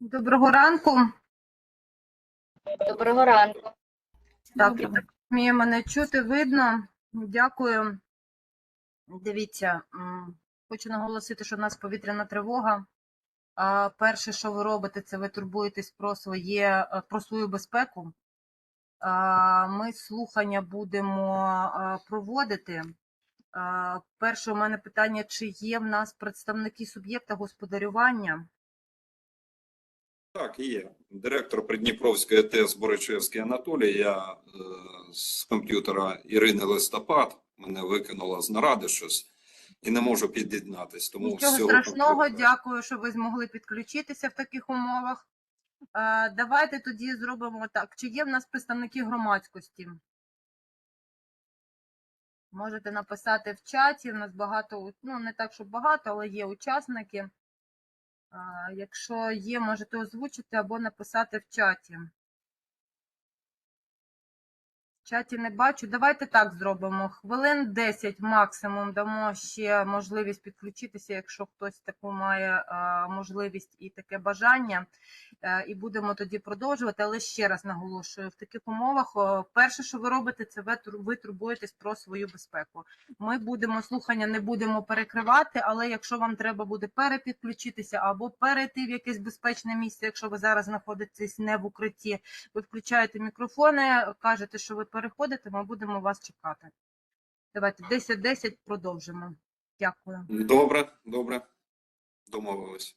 Доброго ранку. Доброго ранку. Так, я так вмію мене чути, видно. Дякую. Дивіться, хочу наголосити, що в нас повітряна тривога. Перше, що ви робите, це ви турбуєтесь про своє е, про свою безпеку. Ми слухання будемо проводити. Перше, у мене питання: чи є в нас представники суб'єкта господарювання? Так, є. Директор Придніпровської ТЕС Боричевський Анатолій. Я е, з комп'ютера Ірини Листопад мене викинула з наради щось і не можу під'єднатись. Тому Нічого з цього страшного, комп'ютера- дякую, що ви змогли підключитися в таких умовах. Е, Давайте тоді зробимо так. Чи є в нас представники громадськості? Можете написати в чаті. У нас багато, ну не так, щоб багато, але є учасники. Якщо є, можете озвучити або написати в чаті. Чаті не бачу. Давайте так зробимо. Хвилин 10 максимум дамо ще можливість підключитися, якщо хтось таку має е, можливість і таке бажання. Е, І будемо тоді продовжувати. Але ще раз наголошую: в таких умовах перше, що ви робите, це ви турбуєтесь про свою безпеку. Ми будемо слухання, не будемо перекривати, але якщо вам треба буде перепідключитися або перейти в якесь безпечне місце, якщо ви зараз знаходитесь не в укритті, ви включаєте мікрофони, кажете, що ви переходите, ми будемо вас чекати. Давайте 10-10 продовжимо. Дякую. Добре, добре. Домовились.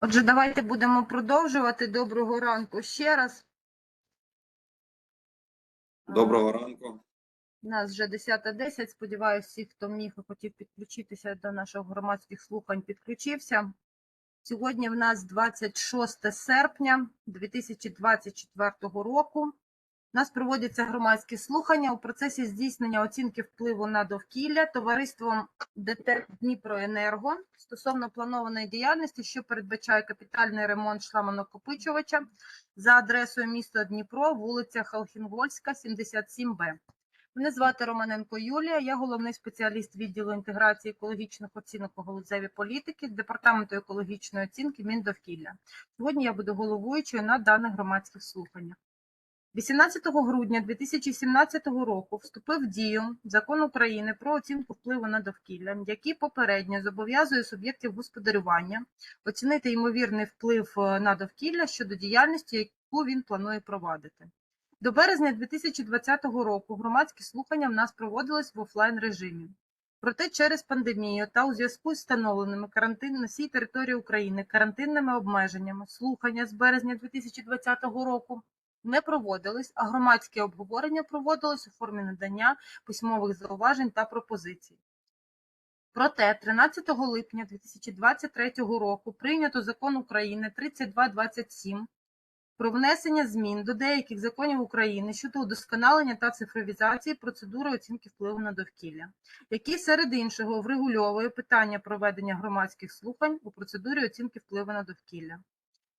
Отже, давайте будемо продовжувати. Доброго ранку ще раз. Доброго ранку. У нас вже 10.10. Сподіваюся, всі, хто міг і хотів підключитися до наших громадських слухань, підключився. Сьогодні в нас 26 серпня 2024 року. У нас проводяться громадські слухання у процесі здійснення оцінки впливу на довкілля товариством ДТЕК Дніпроенерго стосовно планованої діяльності, що передбачає капітальний ремонт шламонокопичувача за адресою міста Дніпро, вулиця Халхінгольська, 77Б. Мене звати Романенко Юлія, я головний спеціаліст відділу інтеграції екологічних оцінок у галузевій політики Департаменту екологічної оцінки Міндовкілля. Сьогодні я буду головуючою на даних громадських слуханнях. 18 грудня 2017 року вступив в дію Закон України про оцінку впливу на довкілля, який попередньо зобов'язує суб'єктів господарювання оцінити ймовірний вплив е, на довкілля щодо діяльності, яку він планує провадити. До березня 2020 року громадські слухання в нас проводились в офлайн режимі. Проте через пандемію та у зв'язку з встановленими карантин на всій території України карантинними обмеженнями слухання з березня 2020 року не проводились, а громадське обговорення проводилось у формі надання письмових зауважень та пропозицій. Проте 13 липня 2023 року прийнято закон України 3227 про внесення змін до деяких законів України щодо удосконалення та цифровізації процедури оцінки впливу на довкілля, який серед іншого врегульовує питання проведення громадських слухань у процедурі оцінки впливу на довкілля.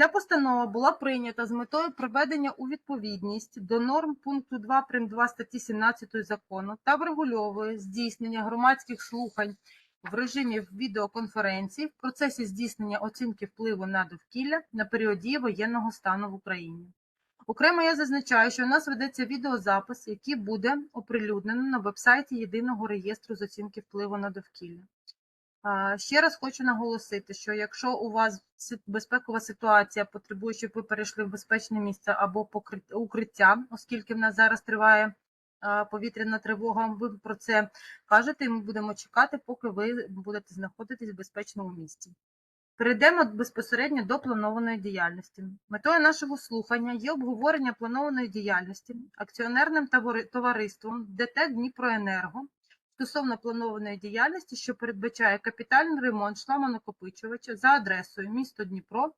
Ця постанова була прийнята з метою приведення у відповідність до норм пункту 2 прим. 2 статті 17 закону та врегульовує здійснення громадських слухань в режимі відеоконференції в процесі здійснення оцінки впливу на довкілля на період дії воєнного стану в Україні. Окремо я зазначаю, що у нас ведеться відеозапис, який буде оприлюднено на вебсайті Єдиного реєстру з оцінки впливу на довкілля. Ще раз хочу наголосити, що якщо у вас безпекова ситуація потребує, щоб ви перейшли в безпечне місце або укриття, оскільки в нас зараз триває повітряна тривога, ви про це кажете, і ми будемо чекати, поки ви будете знаходитись в безпечному місці. Перейдемо безпосередньо до планованої діяльності. Метою нашого слухання є обговорення планованої діяльності акціонерним товариством ДТЕК Дніпроенерго стосовно планованої діяльності, що передбачає капітальний ремонт шламонакопичувача за адресою місто Дніпро,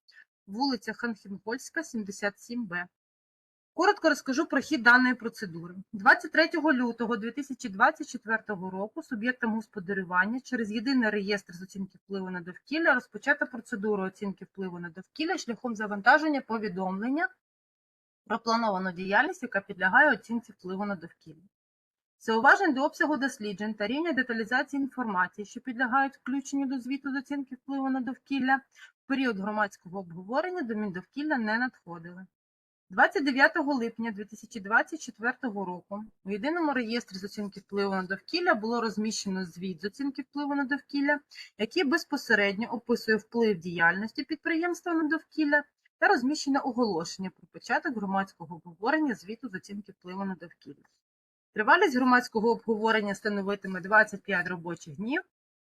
вулиця Ханхінгольська, 77Б. Коротко розкажу про хід даної процедури. 23 лютого 2024 року суб'єктам господарювання через єдиний реєстр з оцінки впливу на довкілля розпочата процедуру оцінки впливу на довкілля шляхом завантаження повідомлення про плановану діяльність, яка підлягає оцінці впливу на довкілля. Зауважень до обсягу досліджень та рівня деталізації інформації, що підлягають включенню до звіту з оцінки впливу на довкілля, в період громадського обговорення до Міндовкілля не надходили. 29 липня 2024 року у єдиному реєстрі з оцінки впливу на довкілля було розміщено звіт з оцінки впливу на довкілля, який безпосередньо описує вплив діяльності підприємства на довкілля та розміщено оголошення про початок громадського обговорення звіту з оцінки впливу на довкілля. Тривалість громадського обговорення становитиме 25 робочих днів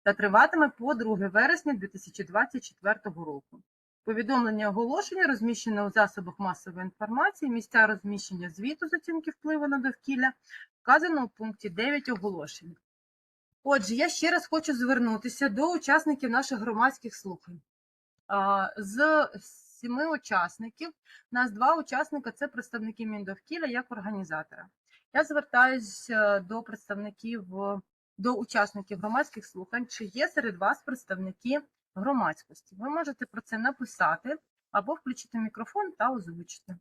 та триватиме по 2 вересня 2024 року. Повідомлення оголошення розміщено у засобах масової інформації, місця розміщення звіту з оцінки впливу на довкілля вказано у пункті 9 оголошення. Отже, я ще раз хочу звернутися до учасників наших громадських слухань. З семи учасників. У нас два учасника це представники Міндовкілля як організатора. Я звертаюся до представників, е, до учасників громадських слухань. Чи є серед вас представники громадськості? Ви можете про це написати або включити мікрофон та озвучити.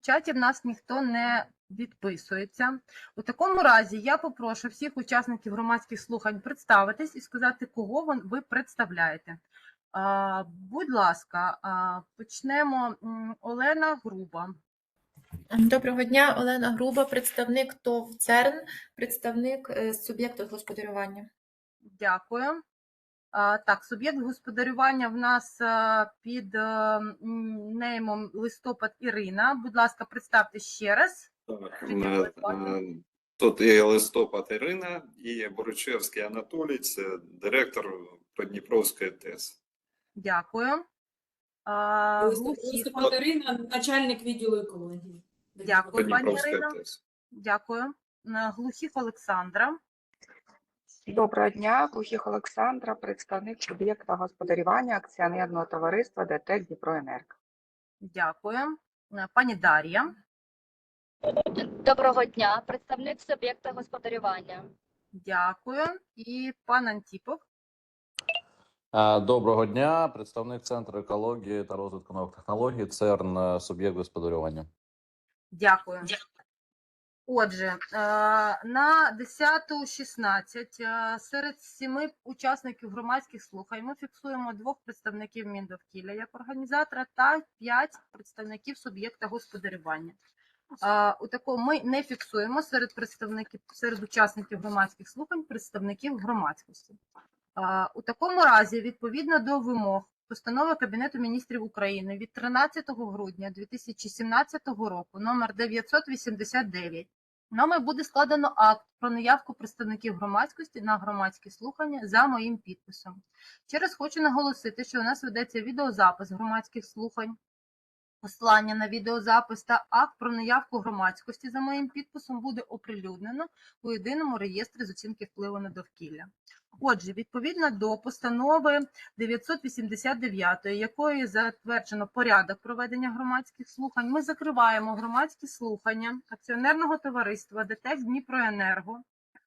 В чаті в нас ніхто не відписується. У такому разі я попрошу всіх учасників громадських слухань представитись і сказати, кого ви представляєте. Будь ласка, почнемо. Олена Груба. Доброго дня, Олена Груба, представник ТОВ ЦЕРН, представник е, суб'єкту господарювання. Дякую. Так, суб'єкт господарювання в нас під е, неймом листопад Ірина. Будь ласка, представте ще раз. Так, е, Тут і Листопад Ірина, і Боричевський Анатолій, це директор Придніпровської ТЕС. Дякую. А, Глухі, Листопад Ірина, начальник відділу екології. Дякую, пані. ТЕС. Дякую. На Глухих Олександра. Доброго дня, Глухих Олександра, представник суб'єкта господарювання акціонерного товариства ДТЕК Дніпроенерго. Дякую. Е, Пані Дар'я. Доброго дня, представник суб'єкта господарювання. Дякую. І пан Антіпов. Е, Доброго дня, представник Центру екології та розвитку нових технологій, ЦЕРН, е, суб'єкт господарювання. Дякую. Отже, е, на 10.16 е, серед семи учасників громадських слухань ми фіксуємо двох представників Міндовкілля як організатора та п'ять представників суб'єкта господарювання. У такому ми не фіксуємо серед представників серед учасників громадських слухань представників громадськості. У такому разі, відповідно до вимог постанови Кабінету міністрів України від 13 грудня 2017 року, номер 989, нами буде складено акт про наявку представників громадськості на громадські слухання за моїм підписом. Ще раз хочу наголосити, що у нас ведеться відеозапис громадських слухань. Посилання на відеозапис та акт про наявку громадськості за моїм підписом буде оприлюднено у єдиному реєстрі з оцінки впливу на довкілля. Отже, відповідно до постанови 989, якою затверджено порядок проведення громадських слухань, ми закриваємо громадські слухання акціонерного товариства ДТЕК Дніпроенерго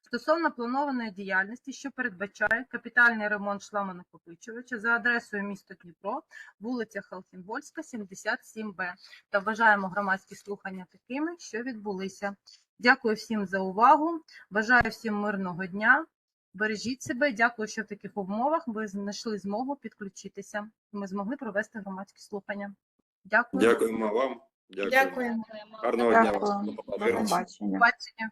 стосовно планованої діяльності, що передбачає капітальний ремонт шламонакопичувача за адресою місто Дніпро, вулиця Халхінвольська, 77Б. Та вважаємо громадські слухання такими, що відбулися. Дякую всім за увагу. Бажаю всім мирного дня. Бережіть себе. Дякую, що в таких умовах ви знайшли змогу підключитися. Ми змогли провести громадські слухання. Дякую. Дякуємо вам. Дякую. Дякуємо. Гарного дня вам. До побачення.